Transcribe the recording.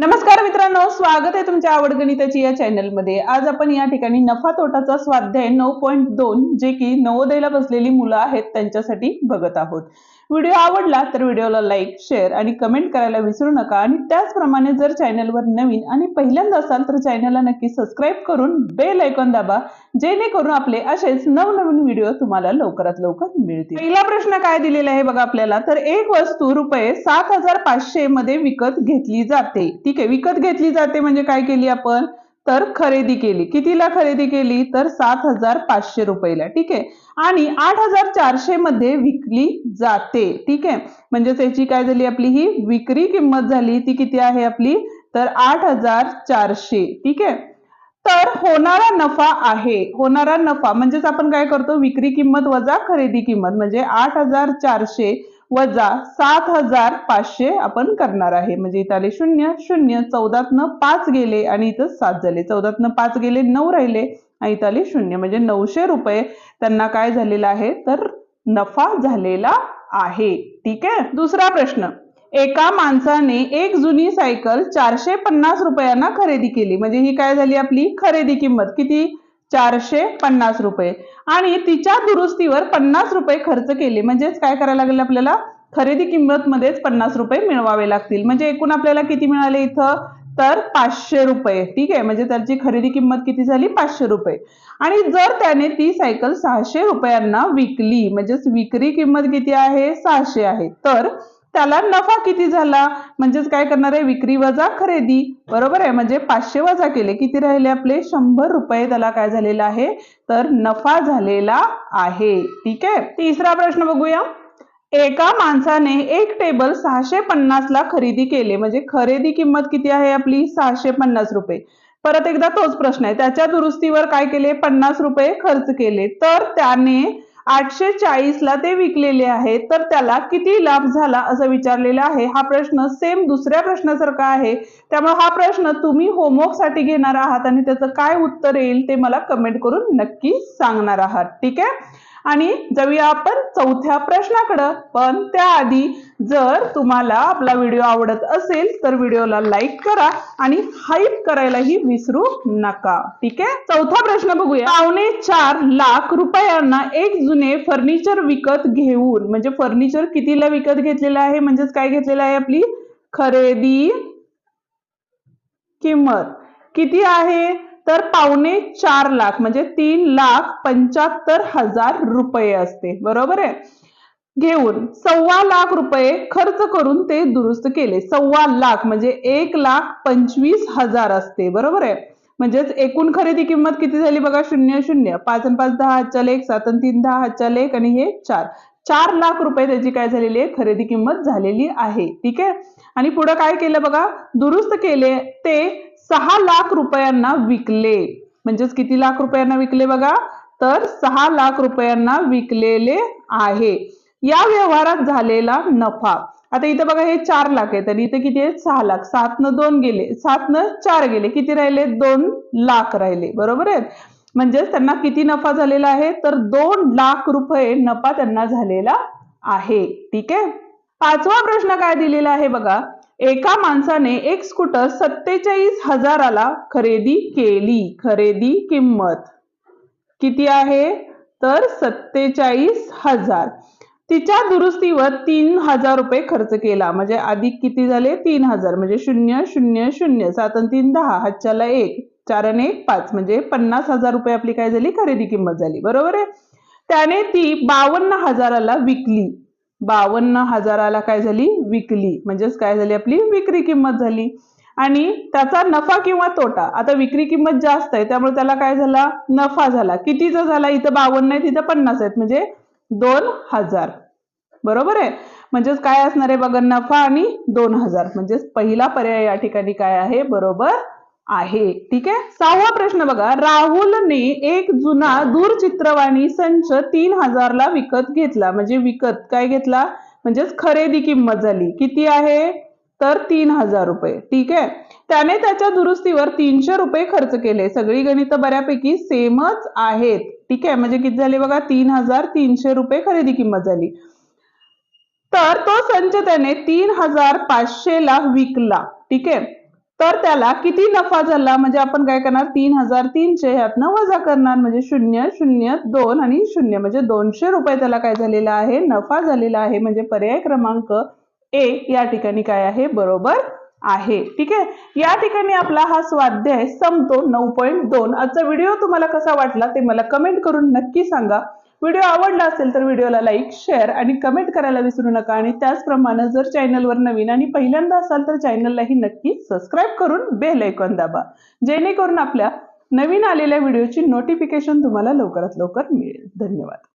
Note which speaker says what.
Speaker 1: नमस्कार मित्रांनो स्वागत आहे तुमच्या आवड गणिताची या चॅनलमध्ये आज आपण या ठिकाणी नफा तोटाचा स्वाध्याय नऊ पॉईंट दोन जे की नवोदयला बसलेली मुलं आहेत त्यांच्यासाठी बघत आहोत. व्हिडिओ आवडला तर व्हिडिओला लाईक शेअर आणि कमेंट करायला विसरू नका. आणि त्याचप्रमाणे जर चॅनलवर नवीन आणि पहिल्यांदा असाल तर चॅनलला नक्की सबस्क्राईब करून बेल ऐकॉन दाबा जेणेकरून आपले असेच नवनवीन व्हिडिओ तुम्हाला लवकरात लवकर मिळतील. पहिला प्रश्न काय दिलेला आहे बघा आपल्याला? तर एक वस्तू रुपये सात हजार पाचशे मध्ये विकत घेतली जाते. ठीक आहे विकत घेतली जाते म्हणजे काय केली आपण? तर खरेदी केली. कितीला खरेदी केली? तर सात हजार पाचशे रुपयेला. ठीक आहे? आणि आठ हजार चारशे मध्ये विकली जाते. ठीक आहे? म्हणजे त्याची काय झाली आपली? ही विक्री किंमत झाली. ती किती आहे आपली? तर आठ हजार चारशे. ठीक आहे? तर होणारा नफा आहे. होणारा नफा. म्हणजेच आपण काय करतो? विक्री किंमत वजा खरेदी किंमत. म्हणजे आठ हजार चारशे वजा सात हजार पाचशे आपण करणार आहे. म्हणजे इथं आले शून्य शून्य चौदातनं पाच गेले आणि इथं सात झाले. चौदातनं पाच गेले नऊ राहिले आणि इथं आले शून्य. म्हणजे नऊशे रुपये त्यांना काय झालेला आहे? तर नफा झालेला आहे. ठीक आहे? दुसरा प्रश्न. एका माणसाने एक जुनी सायकल चारशे पन्नास रुपयांना खरेदी केली. म्हणजे ही काय झाली आपली? खरेदी किंमत. किती? चारशे पन्नास रुपये. आणि तिच्या दुरुस्तीवर पन्नास रुपये खर्च केले. म्हणजेच काय करायला लागेल आपल्याला? खरेदी किंमत मध्येच पन्नास रुपये मिळवावे लागतील. म्हणजे एकूण आपल्याला किती मिळाले इथं? तर पाचशे रुपये. ठीक आहे? म्हणजे त्याची खरेदी किंमत किती झाली? पाचशे रुपये. आणि जर त्याने ती सायकल सहाशे रुपयांना विकली म्हणजेच विक्री किंमत किती आहे? सहाशे आहे. तर त्याला नफा किती झाला? म्हणजेच काय करणार आहे? विक्री वजा खरेदी. बरोबर आहे? म्हणजे पाचशे वजा केले. किती राहिले आपले? शंभर रुपये. त्याला काय झालेला आहे? तर नफा झालेला आहे. ठीक आहे? तिसरा प्रश्न बघूया. एका माणसाने एक टेबल सहाशे पन्नास ला खरेदी केले. म्हणजे खरेदी किंमत किती आहे आपली? सहाशे पन्नास रुपये. परत एकदा तोच प्रश्न आहे. त्याच्या दुरुस्तीवर काय केले? पन्नास रुपये खर्च केले. तर त्याने आठशे चाळीस ला ते विकलेले आहे तर त्याला किती लाभ झाला असं विचारलेला आहे? हा प्रश्न सेम दुसऱ्या प्रश्नासारखा आहे. त्यामुळे हा प्रश्न तुम्ही होमवर्कसाठी घेणार आहात आणि त्याचं काय उत्तर येईल ते मला कमेंट करून नक्की सांगणार आहात. ठीक आहे? आणि जाऊया आपण चौथ्या प्रश्नाकडं. पण त्याआधी जर तुम्हाला आपला व्हिडिओ आवडत असेल तर व्हिडिओला लाईक करा आणि हाईप करायलाही विसरू नका. ठीक आहे? चौथा प्रश्न बघूया. पावणे चार लाख रुपयांना एक जुने फर्निचर विकत घेऊन म्हणजे फर्निचर कितीला विकत घेतलेलं आहे? म्हणजेच काय घेतलेलं आहे आपली? खरेदी किंमत. किती आहे? तर पावणे चार लाख म्हणजे तीन लाख पंच्याहत्तर हजार रुपये असते. बरोबर आहे? घेऊन सव्वा लाख रुपये खर्च करून ते दुरुस्त केले. सव्वा लाख म्हणजे एक लाख पंचवीस हजार असते. बरोबर आहे? म्हणजेच एकूण खरेदी किंमत किती झाली बघा? शून्य शून्य. पाच आणि पाच दहा हातच्या लेख. सात आणि तीन दहा हातच्या लेख. आणि हे चार. चार लाख रुपये त्याची काय झालेली आहे? खरेदी किंमत झालेली आहे. ठीक आहे? आणि पुढे काय केलं बघा? दुरुस्त केले ते सहा लाख रुपयांना विकले. म्हणजेच किती लाख रुपयांना विकले बघा? तर सहा लाख रुपयांना विकलेले आहे. या व्यवहारात झालेला नफा. आता इथं बघा हे चार लाख आहेत आणि इथे किती आहेत? सहा लाख. सात न दोन गेले. सात न चार गेले. किती राहिले? दोन लाख राहिले. बरोबर आहेत? म्हणजेच त्यांना किती नफा झालेला आहे? तर दोन लाख रुपये नफा त्यांना झालेला आहे. ठीक आहे? पाचवा प्रश्न काय दिलेला आहे बघा. एका माणसाने एक स्कूटर सत्तेचाळीस हजाराला खरेदी केली. खरेदी किंमत किती आहे? तर सत्तेचाळीस हजार. तिच्या दुरुस्तीवर तीन हजार रुपये खर्च केला. म्हणजे अधिक किती झाले? तीन हजार. म्हणजे शून्य शून्य शून्य. सात आणि तीन दहा. हातच्याला एक. चार आणि एक पाच म्हणजे पन्नास हजार रुपये आपली काय झाली? खरेदी किंमत झाली. बरोबर आहे? त्याने ती बावन्न हजाराला विकली. बावन्न हजाराला काय झाली? विकली. म्हणजेच काय झाली आपली? विक्री किंमत झाली. आणि त्याचा नफा किंवा तोटा आता विक्री किंमत जास्त आहे त्यामुळे त्याला काय झाला? नफा झाला. कितीचा झाला? इथं बावन्न आहे तिथं पन्नास आहेत म्हणजे दोन हजार. बरोबर आहे? म्हणजेच काय असणार आहे बघा? नफा आणि दोन हजार. म्हणजेच पहिला पर्याय या ठिकाणी काय आहे? बरोबर आहे. ठीक आहे? सहावा प्रश्न बघा. राहुलने एक जुना दूरचित्रवाणी संच तीन हजारला विकत घेतला. म्हणजे विकत काय घेतला? म्हणजेच खरेदी किंमत झाली. किती आहे? तर तीन हजार रुपये. ठीक आहे? त्याने त्याच्या दुरुस्तीवर तीनशे रुपये खर्च केले. सगळी गणित बऱ्यापैकी सेमच आहेत. ठीक आहे? म्हणजे किती झाले बघा? तीन हजार तीनशे रुपये खरेदी किंमत झाली. तर तो संच त्याने तीन हजार पाचशे ला विकला. ठीक आहे? तर त्याला किती नफा झाला? म्हणजे आपण काय करणार? तीन हजार तीनशे ह्यातनं वजा करणार. म्हणजे शून्य शून्य दोन आणि शून्य. म्हणजे दोनशे रुपये त्याला काय झालेला आहे? नफा झालेला आहे. म्हणजे पर्याय क्रमांक ए या ठिकाणी काय आहे? बरोबर आहे. ठीक आहे? या ठिकाणी आपला हा स्वाध्याय संपतो. नऊ पॉईंट दोन. आजचा व्हिडिओ तुम्हाला कसा वाटला ते मला कमेंट करून नक्की सांगा. व्हिडिओ आवडला असेल तर व्हिडिओला लाईक शेअर आणि कमेंट करायला विसरू नका. आणि त्याचप्रमाणे जर चॅनलवर नवीन आणि पहिल्यांदा असाल तर चॅनललाही नक्की सबस्क्राईब करून बेल ऐकून दाबा. जेणेकरून आपल्या नवीन आलेल्या व्हिडिओची नोटिफिकेशन तुम्हाला लवकरात लवकर मिळेल. धन्यवाद.